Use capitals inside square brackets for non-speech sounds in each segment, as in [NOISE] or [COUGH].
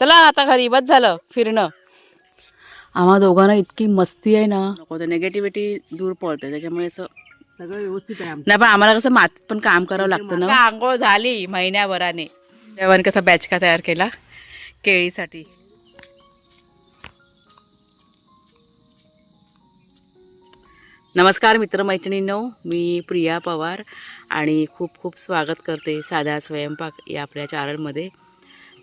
चला आता घरी बस झालं फिरणं. आम्हा दोघांना इतकी मस्ती आहे ना. निगेटिव्हिटी दूर पळते त्याच्यामुळे असं सगळं व्यवस्थित आहे नाही पण आम्हाला कसं मातीत पण काम करावं लागतं ना. आंघोळ झाली महिन्याभराने. देवाने कसा बॅचका तयार केला? केळीसाठी. नमस्कार मित्रमैत्रिणींनो मी प्रिया पवार आणि खूप खूप स्वागत करते साधा स्वयंपाक या आपल्या चॅनलमध्ये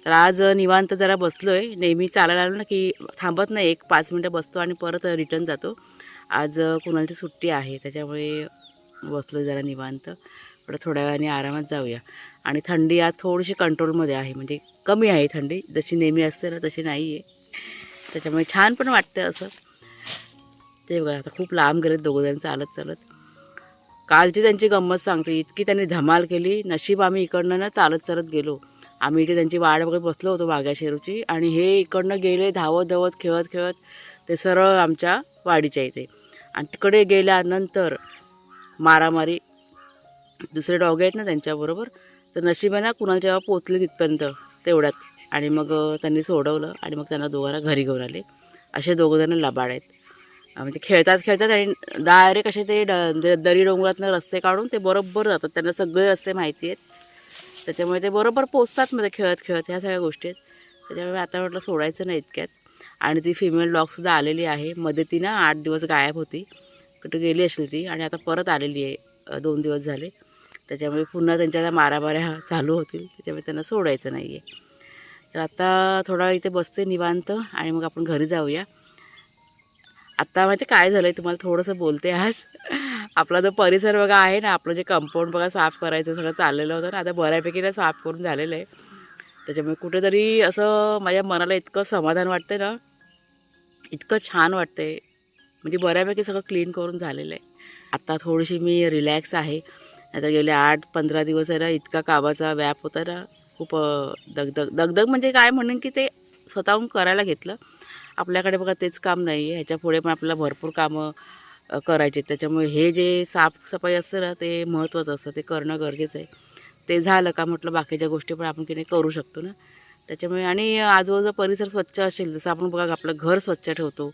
तर आज निवांत जरा बसलो आहे नेहमी चालायला आलो ना की थांबत नाही. एक पाच मिनटं बसतो आणि परत रिटर्न जातो. आज कुणालची सुट्टी आहे त्याच्यामुळे बसलो जरा निवांत. पण थोड्या वेळाने आरामात जाऊया. आणि थंडी आज थोडीशी कंट्रोलमध्ये आहे. म्हणजे कमी आहे थंडी. जशी नेहमी असते ना तशी नाही आहे त्याच्यामुळे छान पण वाटतं असं. ते बघा आता खूप लांब गेले दोघंजण चालत चालत. कालची त्यांची गंमत सांगते. इतकी त्यांनी धमाल केली. नशीब आम्ही इकडनं ना चालत चालत गेलो. आम्ही इथे त्यांची वाट बघत बसलो होतो बागा शेरूची आणि हे इकडनं गेले धावत धावत खेळत खेळत ते सरळ आमच्या वाडीच्या इथे. आणि तिकडे गेल्यानंतर मारामारी दुसरे डॉगे आहेत ना त्यांच्याबरोबर तर नशिबाने ना कुणाला जेव्हा पोचले तिथपर्यंत तेवढ्यात. आणि मग त्यांनी सोडवलं आणि मग त्यांना दोघांना घरी घेऊन आले. असे दोघंजणं लबाड आहेत. म्हणजे खेळतात खेळतात आणि डायरेक्ट असे ते ड द- दरी डोंगरातनं रस्ते काढून ते बरोबर जातात. त्यांना सगळे रस्ते माहिती आहेत. त्याच्यामुळे ते बरोबर पोचतात मध्ये खेळत खेळत ह्या सगळ्या गोष्टी आहेत. त्याच्यामुळे आता म्हटलं सोडायचं नाही इतक्यात. आणि ती फिमेल डॉगसुद्धा आलेली आहे. मध्ये ती ना आठ दिवस गायब होती. कुठं गेली असेल ती आणि आता परत आलेली आहे. दोन दिवस झाले. त्याच्यामुळे पुन्हा त्यांच्या मारामाऱ्या चालू होतील. त्याच्यामुळे त्यांना सोडायचं नाही आहे तर आता थोडा वेळ इथे बसते निवांत आणि मग आपण घरी जाऊया. आत्ता माहिती काय झालं आहे तुम्हाला थोडंसं बोलते आज. आपला जो परिसर बघा आहे ना आपलं जे कंपाऊंड बघा साफ करायचं सगळं चाललेलं होतं ना आता बऱ्यापैकी ना साफ करून झालेलं आहे. त्याच्यामुळे कुठेतरी असं माझ्या मनाला इतकं समाधान वाटतं ना इतकं छान वाटते म्हणजे बऱ्यापैकी सगळं क्लीन करून झालेलं आहे. आत्ता थोडीशी मी रिलॅक्स आहे. नाहीतर गेले आठ पंधरा दिवस आहे ना इतका कामाचा व्याप होता ना खूप दगदग दगदग म्हणजे काय म्हणेन की ते स्वतःहून करायला घेतलं. आपल्याकडे बघा तेच काम नाही आहे ह्याच्या पुढे पण आपल्याला भरपूर कामं करायचे. त्याच्यामुळे हे जे साफसफाई असतं ना ते महत्त्वाचं असतं. ते करणं गरजेचं आहे. ते झालं का म्हटलं बाकीच्या गोष्टी पण आपण की नाही करू शकतो ना. त्याच्यामुळे आणि आजूबाजूचा परिसर स्वच्छ असेल जसं आपण बघा आपलं घर स्वच्छ ठेवतो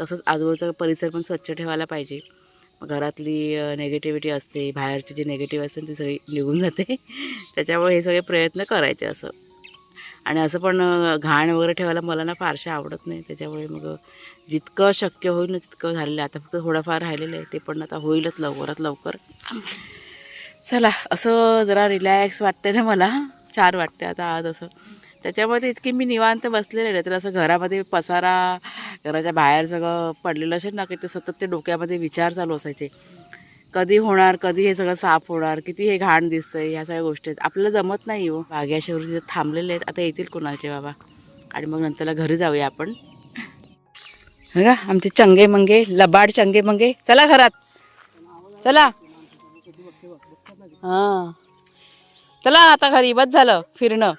तसंच आजूबाजूचा परिसर पण स्वच्छ ठेवायला पाहिजे. घरातली नेगेटिव्हिटी असते बाहेरची जी नेगेटिव्ह असते ती सगळी निघून जाते. त्याच्यामुळे हे सगळे प्रयत्न करायचे असं. आणि असं पण घाण वगैरे ठेवायला मला ना फारशा आवडत नाही. त्याच्यामुळे मग जितकं शक्य होईल ना तितकं झालेलं आहे. आता फक्त थोडंफार राहिलेलं आहे ते पण आता होईलच लवकरात लवकर. चला असं जरा रिलॅक्स वाटते ना मला. छान वाटते आता आज असं. त्याच्यामुळे इतकी मी निवांत बसलेले नाही तर असं घरामध्ये पसारा घराच्या बाहेर सगळं पडलेलं असेल ना की ते सतत ते डोक्यामध्ये विचार चालू असायचे. कधी होणार कधी हे सगळं साफ होणार किती हे घाण दिसतंय ह्या सगळ्या गोष्टी आहेत. आपल्याला जमत नाही हो. बाग्याशेवर तिथे थांबलेले आहेत. आता येतील कोणाचे बाबा? आणि मग नंतरला घरी जाऊया आपण. बघा का आमचे चंगे मंगे लबाड चंगे मंगे. चला घरात. चला. हां. चला आता घरी बस झालं फिरणं.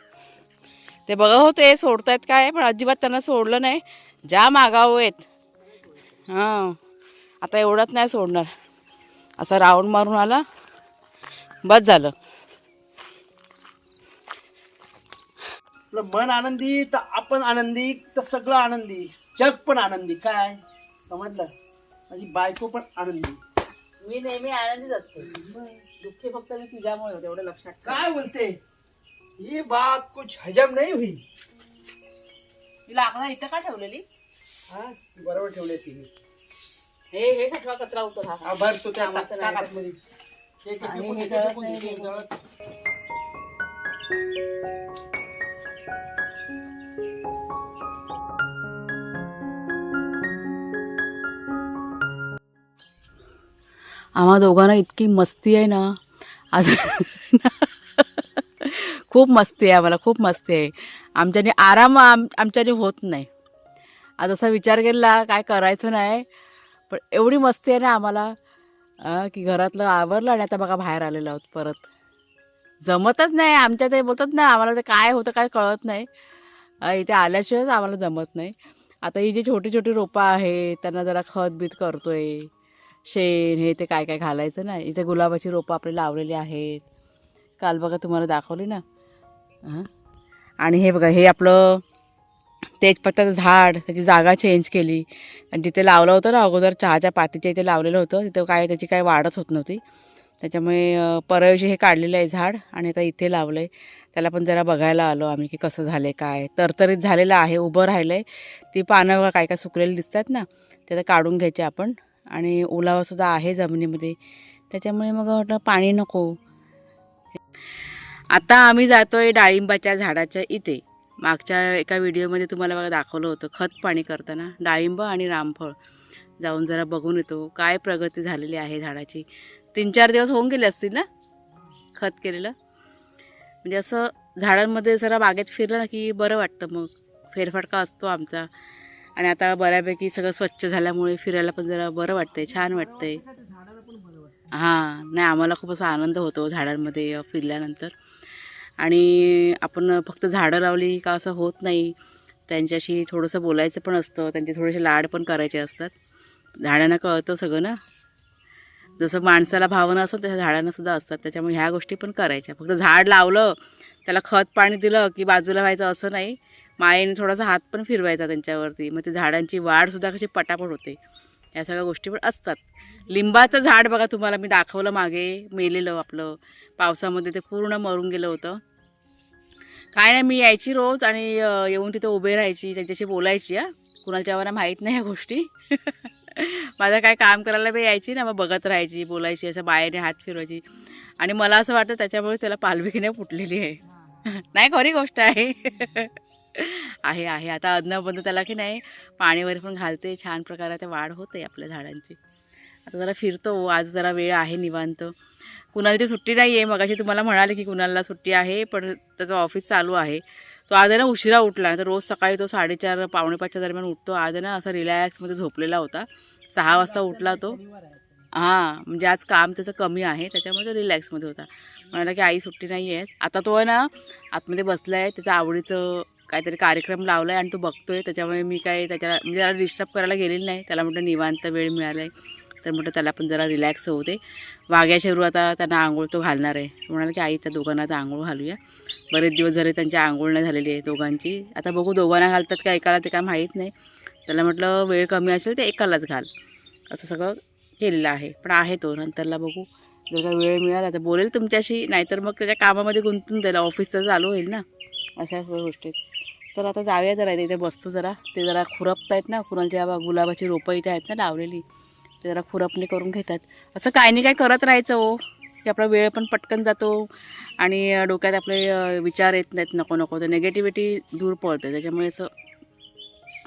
ते बघा हो ते सोडतायत काय पण अजिबात त्यांना सोडलं नाही. ज्या मागाव आहेत. हां. आता एवढंच नाही सोडणार. असा राऊंड मारून आला. बस झालं. आपलं मन आनंदी तर आपण आनंदी तर सगळं आनंदी. जग पण आनंदी. काय? समजलं माझी बायको पण आनंदी. मी नेहमी आनंदीच असते. दुःखी फक्त मी तुझ्यामुळे होते एवढं लक्षात ठेव. काय बोलते? ही बात कुछ हजम नाही हुई. ती लाकडं इथं का ठेवलेली? हा बरोबर ठेवले ती. हे हे कचरा कचरा होतो हा हा भर तू त्या कामाचं नाही. आतमध्ये. ते आणि पण हे जळत नाही. आम्हा दोघांना इतकी मस्ती आहे ना. आज खूप मस्ती आहे आम्हाला खूप मस्ती आहे. आमच्याने आराम आम आमच्याने होत नाही. आज असा विचार केला काय करायचं नाही. पण एवढी मस्ती आहे ना आम्हाला की घरातलं आवरलं आणि आता बघा बाहेर आलेलं आहोत परत. जमतच नाही आमच्या ते बोलतात ना आम्हाला ते काय होतं काय कळत नाही. इथे आल्याशिवायच आम्हाला जमत नाही. आता ही जी छोटी छोटी रोपं आहेत त्यांना जरा खत बीत आहे शेण हे ते काय काय घालायचं ना? इथे गुलाबाची रोपं आपली लावलेली आहेत. काल बघा तुम्हाला दाखवली ना? हां? आणि हे बघा हे आपलं तेजपत्ताचं झाड त्याची जागा चेंज केली. आणि जिथे लावलं होतं ना अगोदर चहाच्या पातीच्या इथे लावलेलं होतं तिथं काय त्याची काय वाढच होत नव्हती. त्याच्यामुळे अं, हे काढलेलं आहे झाड आणि आता इथे लावलं आहे त्याला पण जरा बघायला आलो आम्ही की कसं झालं आहे काय. तरतरीत झालेलं आहे उभं राहिलं आहे ती पानं बघा काय काय सुकलेली दिसतात ना ते आता काढून घ्यायचे आपण. आणि ओलावासुद्धा आहे जमिनीमध्ये. त्याच्यामुळे मग म्हटलं पाणी नको. आता आम्ही जातोय डाळिंबाच्या झाडाच्या इथे. मागच्या एका व्हिडिओमध्ये तुम्हाला बघा दाखवलं होतं खत पाणी करताना. डाळिंब आणि रामफळ. जाऊन जरा बघून येतो काय प्रगती झालेली आहे झाडाची. तीन चार दिवस होऊन गेले असतील ना? खत केलेलं. म्हणजे असं झाडांमध्ये जरा बागेत फिरलं ना की बरं वाटतं मग. फेरफटका असतो आमचा. आणि आता बऱ्यापैकी सगळं स्वच्छ झाल्यामुळे फिरायला पण जरा बरं वाटतंय छान वाटतंय. हां नाही आम्हाला खूप असा आनंद होतो झाडांमध्ये फिरल्यानंतर. आणि आपण फक्त झाडं लावली का असं होत नाही. त्यांच्याशी थोडंसं बोलायचं पण असतं त्यांचे थोडेसे लाड पण करायचे असतात. झाडांना कळतं सगळं ना. जसं माणसाला भावना असतात तशा झाडांनासुद्धा असतात. त्याच्यामुळे ह्या गोष्टी पण करायच्या. फक्त झाड लावलं त्याला खत पाणी दिलं की बाजूला व्हायचं असं नाही. मायेने थोडासा हात पण फिरवायचा त्यांच्यावरती. मग ते झाडांची वाढसुद्धा कशी पटापट होते. या सगळ्या गोष्टी पण असतात. लिंबाचं झाड बघा तुम्हाला मी दाखवलं मागे. मेलेलं आपलं. पावसामध्ये ते पूर्ण मरून गेलं होतं. काय नाही मी यायची रोज आणि येऊन तिथे उभे राहायची त्यांच्याशी बोलायची हा. कुणाच्या मला माहीत नाही ह्या गोष्टी. [LAUGHS] माझं काय काम करायला बी यायची ना मग बघत राहायची बोलायची असं बाहेरने हात फिरवायची. आणि मला असं वाटतं त्याच्यामुळे त्याला पालविकीने फुटलेली आहे. [LAUGHS] नाही खरी गोष्ट आहे. [LAUGHS] आहे आहे. आता अदनाबंद त्याला की नाही पाणी वगैरे पण घालते छान प्रकारे वाढ होते आपल्या झाडांची. आता जरा फिरतो आज जरा वेळ आहे निवांत. कुणाला सुट्टी नाही आहे मगाशी तुम्हाला म्हणाले की कुणाला सुट्टी आहे पण त्याचं ऑफिस चालू आहे. तो आज ना उशिरा उठला. तर रोज सकाळी तो साडेचार पावणेपाचच्या दरम्यान उठतो. आज ना असा रिलॅक्समध्ये झोपलेला होता. सहा वाजता उठला तो. हां म्हणजे आज काम त्याचं कमी आहे. त्याच्यामुळे तो रिलॅक्समध्ये होता. म्हणाला की आई सुट्टी नाही आहे आता तो आहे ना आतमध्ये बसला आहे त्याचं आवडीचं काहीतरी कार्यक्रम लावला आहे आणि तो आहे त्याच्यामुळे मी काय त्याच्याला म्हणजे त्याला डिस्टर्ब करायला गेलेली नाही. त्याला म्हटलं निवांत वेळ मिळाला आहे तर म्हटलं त्याला पण जरा रिलॅक्स होऊ दे. वाघ्या शेरू आता त्यांना आंघोळ तो घालणार आहे. म्हणाल म्हणाला की आई त्या दोघांना आता आंघोळ घालूया. बरेच दिवस झाले त्यांची आंघोळ नाही झालेली आहे दोघांची. आता बघू दोघांना घालतात का एकाला ते काय माहीत नाही. त्याला म्हटलं वेळ कमी असेल ते एकालाच घाल. असं सगळं केलेलं आहे. पण आहे तो. नंतरला बघू. जर का वेळ मिळाला तर बोलेल तुमच्याशी. नाहीतर मग त्याच्या कामामध्ये गुंतून जाईल. ऑफिस तर चालू होईल ना. अशा सगळ्या गोष्टी तर आता जाऊया जरा इथे बसतो जरा. ते जरा खुरपत आहेत ना कुणाच्या बा गुलाबाची रोपं इथे आहेत ना लावलेली ते जरा खुरपणी करून घेतात. असं काय नाही काय करत राहायचं हो. की आपला वेळ पण पटकन जातो आणि डोक्यात आपले विचार येत नाहीत नको नको. तर निगेटिव्हिटी दूर पळते त्याच्यामुळे असं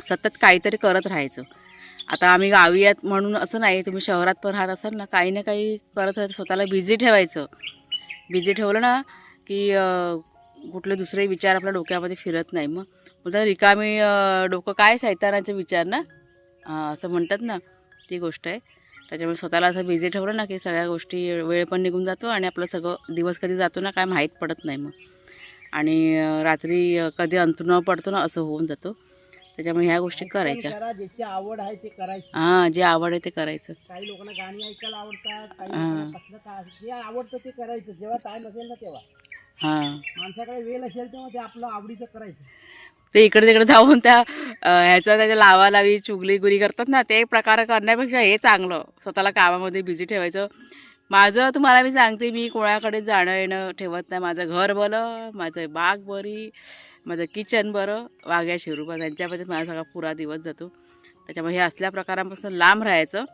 सतत काहीतरी करत राहायचं. आता आम्ही गावी आहेत म्हणून असं नाही तुम्ही शहरात पण राहत असाल ना काही ना काही करत राहायचं. स्वतःला बिझी ठेवायचं. बिझी ठेवलं ना की कुठले दुसरे विचार आपल्या डोक्यामध्ये फिरत नाही. मग बोलतात रिकामी डोकं काय सैतानाचे विचार ना? असं म्हणतात ना ती गोष्ट आहे. त्याच्यामुळे स्वतःला असं बिझी ठेवलं ना की सगळ्या गोष्टी वेळ पण निघून जातो आणि आपलं सगळं दिवस कधी जातो ना काय माहीत पडत नाही मग. आणि रात्री कधी अंतरुणावर पडतो ना असं होऊन जातो. त्याच्यामुळे ह्या गोष्टी करायच्या. ज्याची आवड आहे ते करायचं. हां जे आवड आहे ते करायचं. काही लोकांना गाणी ऐकायला आवडतात आवडतं ते करायचं. जेव्हा टाइम असेल ना तेव्हा. हां. माणसाकडे वेळ असेल तेव्हा ते आपलं आवडीचं करायचं. ते इकडे तिकडे जाऊन त्या अ, ह्याचा त्याच्या लावा लावी चुगली गुरी करतात ना ते प्रकार करण्यापेक्षा हे चांगलं. स्वतःला कामामध्ये बिझी ठेवायचं. माझं तुम्हाला मी सांगते मी कोणाकडे जाणं येणं ठेवत नाही. माझं घर बरं माझं बाग बरी माझं किचन बरं. वाघ्या शिरूबा त्यांच्यामध्ये माझा सगळा पुरा दिवस जातो. त्याच्यामुळे हे असल्या प्रकारांपासून लांब राहायचं.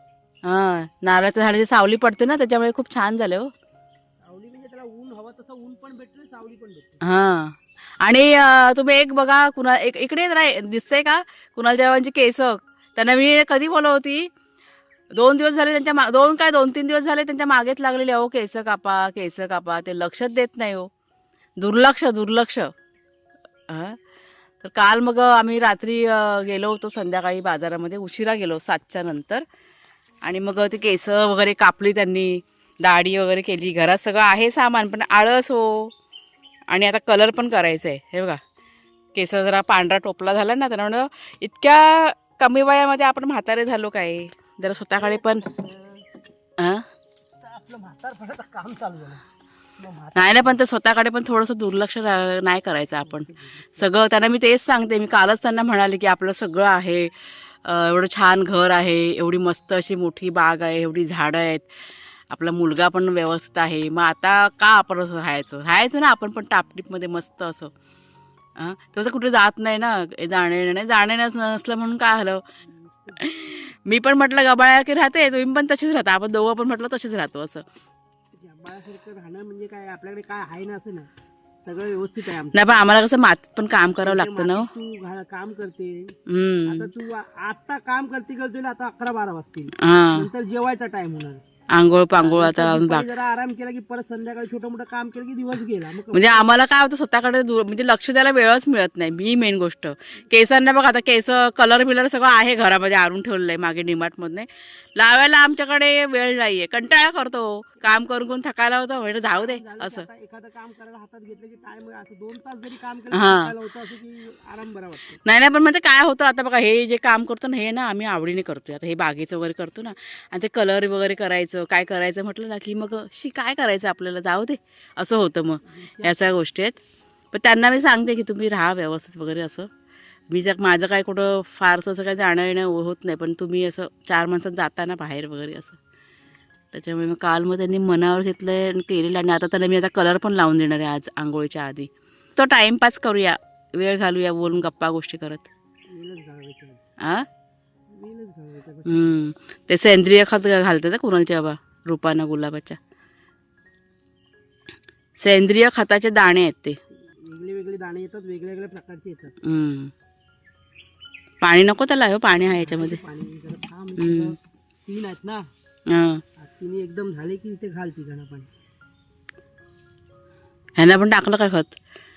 हां नारळाच्या झाडाची सावली पडते ना त्याच्यामुळे खूप छान झालं हो. हा ऊन तसं ऊन पण भेटतं सावली पण भेटते. हां. आणि अं, तुम्ही एक बघा कुणा एक इकडे जरा दिसतंय का? कुणाल जयवांची केस. त्यांना मी कधी बोलवती? दोन दिवस झाले त्यांच्या मा दोन काय दोन तीन दिवस झाले त्यांच्या मागेच लागलेले अहो केस कापा केस कापा ते लक्षच देत नाही हो. दुर्लक्ष दुर्लक्ष. हां तर काल मग आम्ही रात्री अं, गेलो होतो संध्याकाळी बाजारामध्ये उशिरा गेलो सातच्या नंतर. आणि मग ते केस वगैरे कापली त्यांनी. दाढी वगैरे केली घरात सगळं आहे सामान पण आळस हो. आणि आता कलर पण करायचं आहे हे बघा केस जरा पांढरा टोपला झाला ना त्याला म्हणलं इतक्या कमी वयामध्ये आपण म्हातारे झालो काय? जरा स्वतःकडे पण. चालू नाही ना पण ते स्वतःकडे पण थोडंसं दुर्लक्ष नाही करायचं आपण. सगळं त्यांना मी तेच सांगते. मी कालच त्यांना म्हणाले की आपलं सगळं आहे. एवढं छान घर आहे एवढी मस्त अशी मोठी बाग आहे एवढी झाडं आहेत. आपला मुलगा पण व्यवस्थित आहे. मग आता का आपण असं राहायचं? राहायचं ना आपण पण टापटीपमध्ये मस्त असं. हां तसं कुठे जात नाही ना. जाणे नाही जाणे नस- नसलं म्हणून काय झालं? मी पण म्हटलं गबाळ्या की राहते तुम्ही पण तशीच राहता. आपण दोघं पण म्हटलं तशीच राहतो असं. राहणं म्हणजे काय? आपल्याकडे काय आहे ना असं ना. सगळं व्यवस्थित आहे नाही पण आम्हाला कसं मातीत पण काम करावं लागतं ना हो. तू घा- काम करते. हम्म. आता तू आ- आता काम करते करते ना, आता अकरा बारा वाजतील. हां. नंतर जेवायचा टाइम होणार. आंघोळ पांघोळ आता दुपारी बाग जरा आराम केला की परत संध्याकाळी छोटं मोठं काम केलं की दिवस गेला. मग म्हणजे आम्हाला काय होतं स्वतःकडे दूर म्हणजे लक्ष द्यायला वेळच मिळत नाही मी मेन गोष्ट. केसांना बघा आता केस कलर बिलर सगळं आहे घरामध्ये आणून ठेवलेलं आहे मागे डिमार्टमधने लावायला आमच्याकडे वेळ नाहीये कंटाळा करतो काम करून करून थकायला होतं म्हणजे जाऊ दे असं. आता एखादं काम करायला हातात घेतलं की टाइम असं दोन तास जरी काम केलं हा. तरी होतं असं की आराम बरा वाटतो. नाही नाही पण म्हणजे काय होतं आता बघा हे जे काम करतो ना हे ना आम्ही आवडीने करतोय. आता हे बागेचं वगैरे करतो ना आणि ते कलर वगैरे करायचं काय करायचं म्हटलं ना की मग शी काय करायचं आपल्याला? जाऊ दे. असं होतं मग. या सगळ्या गोष्टी आहेत. पण त्यांना मी सांगते की तुम्ही राहा व्यवस्थित वगैरे असं. मी जर माझं काय कुठं फारसं असं काय जाणं येणं होत नाही पण तुम्ही असं चार माणसात जाता ना बाहेर वगैरे असं. त्याच्यामुळे मग काल मग त्यांनी मनावर घेतलं आहे आणि केलेलं आणि आता त्यांना मी आता कलर पण लावून देणार आहे आज आंघोळीच्या आधी. तो टाईमपास करूया. वेळ घालूया बोलून गप्पा गोष्टी करत. आ? हम्म. ते सेंद्रिय खत घालतात ना कुणालच्या बाबा रुपानं गुलाबाच्या. सेंद्रिय खताचे दाणे आहेत ते. वेगळे वेगळे दाणे येतात वेगळ्या वेगळ्या प्रकारचे येतात. हम्म. पाणी नको त्याला हो पाणी आहे याच्यामध्ये. पाणी जरा थांब हम्म. इथं तीन आहेत ना? हां. तिने एकदम झाले की इथे घाल ती घणा पाणी. ह्यांना पण टाकलं का खत?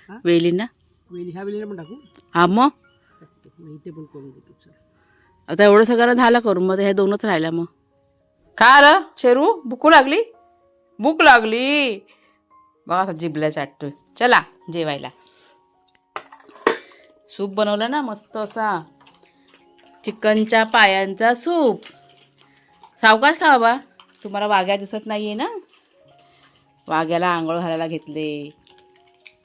हा? वेलींना? वेली ह्या वेळेला पण टाकू? हा मग? मग इथे पण करून देतो. आता एवढं सगळं झालं करून मग हे दोनच राहिल्या मग. का र? शेरू भूकू लागली? भूक लागली. बघा आता जिबला चाटतोय. चला जेवायला. सूप बनवलं ना मस्त असा. चिकनच्या पायांचा सूप. सावकाश खा बा तुम्हाला वाघ्या दिसत नाही आहे ना? वाघ्याला आंघोळ घालायला घेतले.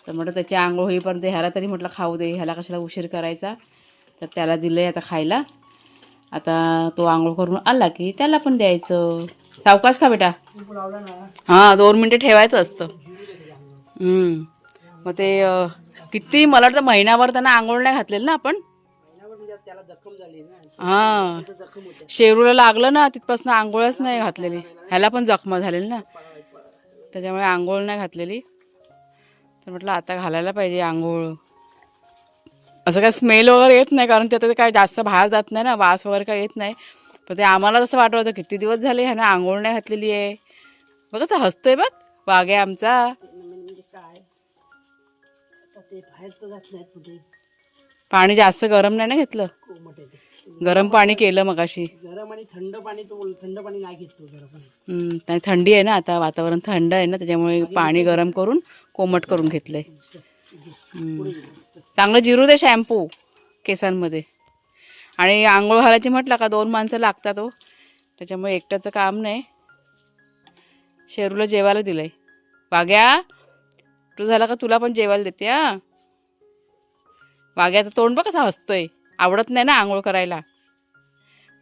तर म्हटलं त्याची आंघोळ होईपर्यंत ह्याला तरी म्हटलं खाऊ दे. ह्याला कशाला उशीर करायचा? तर त्याला दिलं आहे आता खायला. आता तो आंघोळ करून आला की त्याला पण द्यायचं. सावकाश का बेटा. हां दोन मिनटं ठेवायचं असतं. मग ते किती मला वाटतं महिनाभर त्यांना आंघोळ नाही घातलेलं ना आपण? त्याला हां. शेरूला लागलं ना तिथपासून आंघोळच नाही घातलेली. ह्याला पण जखमा झालेली ना. त्याच्यामुळे आंघोळ नाही घातलेली. तर म्हटलं आता घालायला पाहिजे आंघोळ. असं काय स्मेल वगैरे येत नाही कारण त्यात काय जास्त बाहेर जात नाही ना वास वगैरे काय येत नाही. पण ते आम्हाला तसं वाटत होतं किती दिवस झाले ह्यानं आंघोळ नाही घातलेली आहे. बघ कसं हसतोय बघ वाघ आहे आमचा. पाणी जास्त गरम नाही ना घेतलं? गरम पाणी केलं मगाशी. गरम आणि थंड पाणी तो थंड पाणी नाही घेतो गरम पाणी थंडी आहे ना आता वातावरण थंड आहे ना त्याच्यामुळे पाणी गरम करून कोमट करून घेतलंय. चांगलं जिरू दे शॅम्पू केसांमध्ये. आणि आंघोळ घालायची म्हटलं का दोन माणसं लागतात हो. त्याच्यामुळे एकट्याचं काम नाही. शेरूला जेवायला दिलंय. वाग्या तू झाला का तुला पण जेवायला देते हा? वाग्याचं तोंड बघ कसा हसतोय. आवडत नाही ना आंघोळ करायला.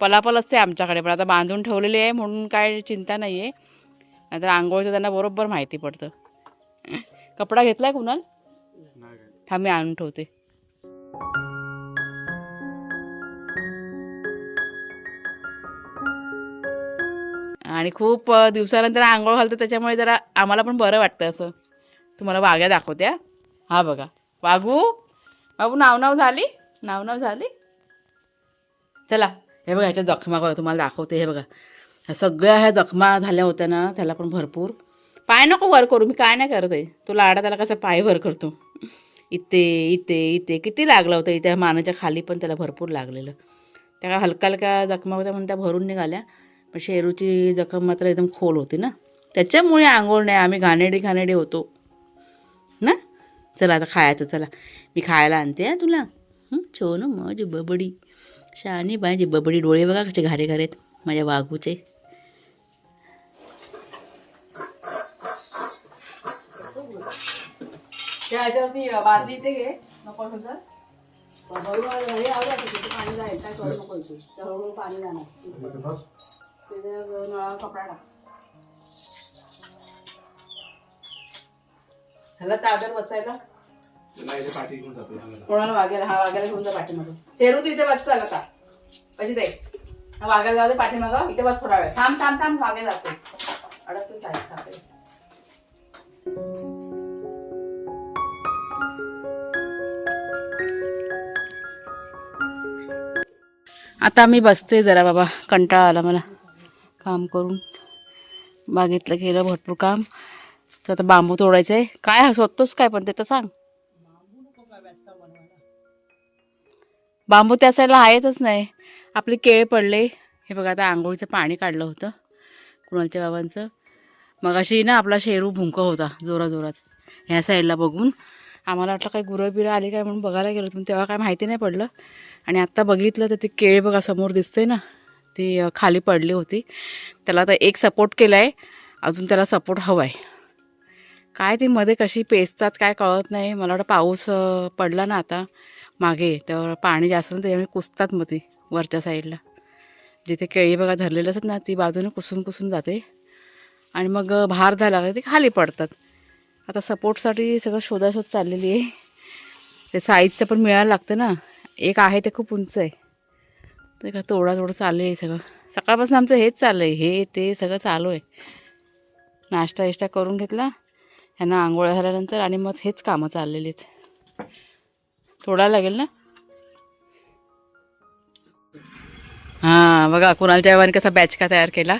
पलापल असते आमच्याकडे पण आता बांधून ठेवलेली आहे म्हणून काय चिंता नाही आहे नाहीतर आंघोळचं त्यांना बरोबर माहिती पडतं. कपडा घेतला आहे कुणाल? थांब मी आणून ठेवते. आणि खूप दिवसानंतर आंघोळ घालतो त्याच्यामुळे जरा आम्हाला पण बरं वाटतं असं. तुम्हाला वाघ्या दाखवत्या. हा बघा. वाघू? बाबू नाव नाव झाली? नाव नाव झाली? चला हे बघा ह्याच्या जखमा बघा तुम्हाला दाखवते हे बघा. ह्या सगळ्या ह्या जखमा झाल्या होत्या ना त्याला पण भरपूर. पाय नको वर करू मी काय नाही करत आहे. तो लाडा त्याला कसं पाय वर करतो. इथे इथे इथे. किती लागलं होतं इथे? मानाच्या खाली पण त्याला भरपूर लागलेलं. त्या हलका हलका जखमा होत्या म्हणून त्या भरून निघाल्या. पण शेरूची जखम मात्र एकदम खोल होती ना. त्याच्यामुळे आंघोळ नाही आम्ही घाणेडी घाणेडी होतो. ना? चला आता खायचं चला. मी खायला आणते हा तुला. छोन ना माझी बबडी. शहाणी पाहिजे बबडी. डोळे बघा कसे घारे घारे आहेत माझ्या वाघूचे. त्या ह्याच्यावरती बादली इथे घे. नको असेल तर. बरोबर हे आवडत तिथे पाणी जाईल काय करू नको इथे त्या हळूहळू पाणी जाणार तिथे नळावर कपडा टाक ह्याला चादर बसायला. कोणाला वागेला हा वागेला घेऊन जा पाठीमागं. शेरू तू इथे बस चाल का कशी ते? हा वागायला जाऊ दे पाठीमागं. इथे बस थोडा वेळ. थांब थांब थांब वागे जाते. अडकते साईड आता मी बसते जरा बाबा कंटाळा आला मला. काम करून. बागेतलं केलं भरपूर काम. तर आता बांबू तोडायचं आहे काय स्वतःच काय पण ते तर सांग. बांबू त्या साईडला आहेतच नाही. आपले केळे पडले. हे बघा आता आंघोळीचं पाणी काढलं होतं कुणालच्या बाबांचं. मग अशी ना आपला शेरू भुंक होता जोराजोरात. ह्या साईडला बघून. आम्हाला वाटलं काय गुरं बिरं आली काय म्हणून बघायला गेलो पण तेव्हा काय माहिती नाही पडलं. आणि आत्ता बघितलं तर ती केळी बघा समोर दिसते ना ती खाली पडली होती. त्याला आता एक सपोर्ट केला आहे अजून त्याला सपोर्ट हवा आहे काय ती मध्ये कशी पेचतात काय कळत नाही. मला वाटतं पाऊस पडला ना आता मागे त्यावर पाणी जास्त ना त्याच्यामुळे कुसतात मग ती वरच्या साईडला जिथे केळी बघा धरलेलं असतात ना ती बाजूने कुसून कुसून जाते. आणि मग भार झाला ते खाली पडतात. आता सपोर्टसाठी सगळं शोधाशोध चाललेली आहे. ते साईजचं पण मिळायला लागतं ना. एक आहे ते खूप उंच आहे. ते का तोडा तोडा चाललं आहे सगळं. सकाळपासून आमचं हेच चाललं आहे. हे ते सगळं चालू आहे. नाश्ता विश्ता करून घेतला. ह्यांना आंघोळ झाल्यानंतर आणि मग हेच कामं चाललेली आहेत. तोडायला लागेल ना? हां बघा कुणालच्या बाबांनी कसा बॅचका तयार केला.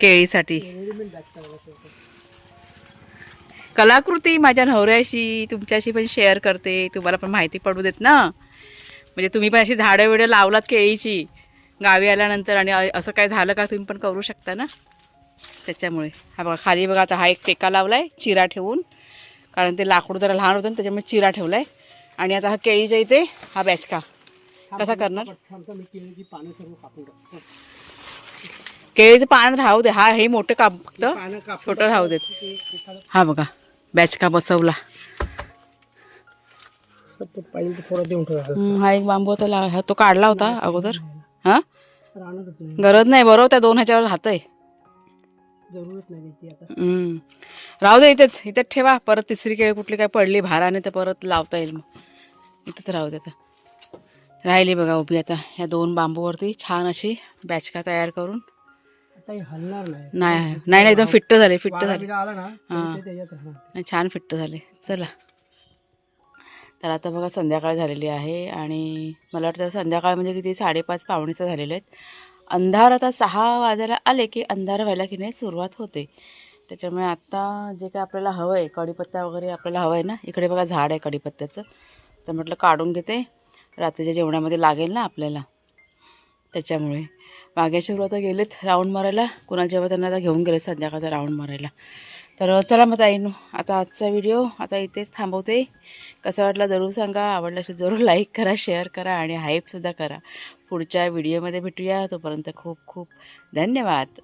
केळीसाठी. कलाकृती माझ्या नवऱ्याशी तुमच्याशी पण शेअर करते. तुम्हाला पण माहिती पडू देत ना. म्हणजे तुम्ही पण अशी झाडं बिडं लावलात केळीची गावी आल्यानंतर आणि असं काय झालं का तुम्ही पण करू शकता ना? त्याच्यामुळे. हा बघा खाली बघा आता हा एक टेका लावला आहे चिरा ठेवून. कारण ते लाकूड जरा लहान होतं ना त्याच्यामुळे चिरा ठेवला आहे आणि आता हा केळीच्या इथे हा बॅचका. कसा करणार? केळीची पानं राहू दे. हा हे मोठं काप फक्त छोटं राहू देत. हा बघा. बॅचका बसवला. पाहिजे थोडं देऊन ठेवा. हा एक बांबू होता ला- हा तो काढला होता अगोदर. हा? गरज नाही बरोबर त्या दोन ह्याच्यावर आता. हम्म. राहू दे इथेच इथेच ठेवा. परत तिसरी केळी कुठली काय पडली भाराने तर परत लावता येईल मग. इथेच राहू दे आता. राहिली बघा उभी आता ह्या दोन बांबूवरती छान अशी बॅचका तयार करून. आता हलणार नाही. नाही नाही नाही एकदम फिट्ट झाले फिट्ट वारा झाले. बिरा आला ना हां. तर ते त्याच्यात राहणार. नाही छान फिट्ट झाले. चला. तर आता बघा संध्याकाळ झालेली आहे आणि मला वाटतं संध्याकाळ म्हणजे किती साडेपाच पावणेचं झालेले आहेत. अंधार आता सहा वाजायला आले की अंधार व्हायला की नाही सुरुवात होते. त्याच्यामुळे आत्ता जे काय आपल्याला हवं आहे कढीपत्ता वगैरे आपल्याला हवं आहे ना इकडे बघा झाड आहे कढीपत्त्याचं. तर म्हटलं काढून घेते. रात्रीच्या जेवणामध्ये लागेल ना आपल्याला. त्याच्यामुळे. वाघ्याच्या आता गेलेत राऊंड मारायला. कुणाल जेव्हा त्यांना आता घेऊन गेले संध्याकाळचा राऊंड मारायला. तर चला मग ताईनो आता आजचा व्हिडिओ आता इथेच थांबवते. कसा वाटला जरूर सांगा. आवडला असेल जरूर लाईक करा शेअर करा आणि हाईपसुद्धा करा. पुढच्या व्हिडिओमध्ये भेटूया. तोपर्यंत खूप खूप धन्यवाद.